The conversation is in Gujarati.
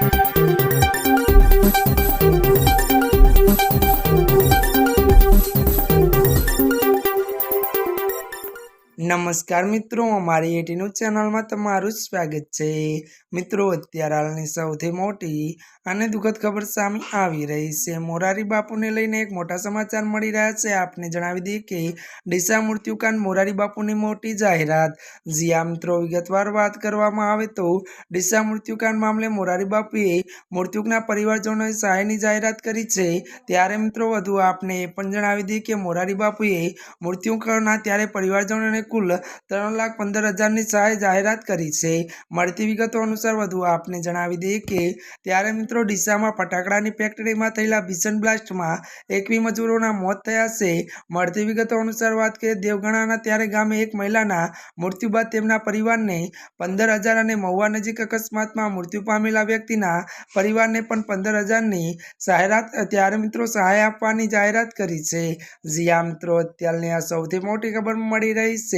Thank you. નમસ્કાર મિત્રો, અમારી એટી ન્યૂઝ ચેનલમાં તમારું સ્વાગત છે. મિત્રો, અત્યારે હાલની સૌથી મોટી અને દુઃખદ ખબર સામે આવી રહી છે. મોરારી બાપુને લઈને એક મોટા સમાચાર મળી રહ્યા છે. આપને જણાવી દઈએ કે, ડીસા મૃત્યુકાંડ મોરારી બાપુની મોટી જાહેરાત. જી આ મિત્રો, વિગતવાર વાત કરવામાં આવે તો, ડીસા મૃત્યુકાંડ મામલે મોરારી બાપુએ મૃત્યુકના પરિવારજનોએ સહાયની જાહેરાત કરી છે. ત્યારે, મિત્રો, વધુ આપને એ પણ જણાવી દઈએ કે, મોરારી બાપુએ મૃત્યુકાળના ત્યારે પરિવારજનોને કુલ ત્રણ લાખ પંદર હજારની સહાય જાહેરાત કરી છે. મળતી વિગતો અનુસાર વધુ આપને જણાવી દઈએ કે, ત્યારે મિત્રો ડીસામાં ફટાકડાની ફેક્ટરીમાં થયેલા ભીષણ બ્લાસ્ટમાં એકવી મજૂરોના મોત થયા છે. મળતી વિગતો અનુસાર વાત કરીએ, દેવગણાના ત્યારે ગામે એક મહિલાના મૃત્યુ બાદ તેમના પરિવારને પંદર હજાર અને મહુવા નજીક અકસ્માતમાં મૃત્યુ પામેલા વ્યક્તિના પરિવારને પણ પંદર હજારની જાહેરાત, ત્યારે મિત્રો સહાય આપવાની જાહેરાત કરી છે. જી મિત્રો, અત્યારની આ સૌથી મોટી ખબર મળી રહી છે.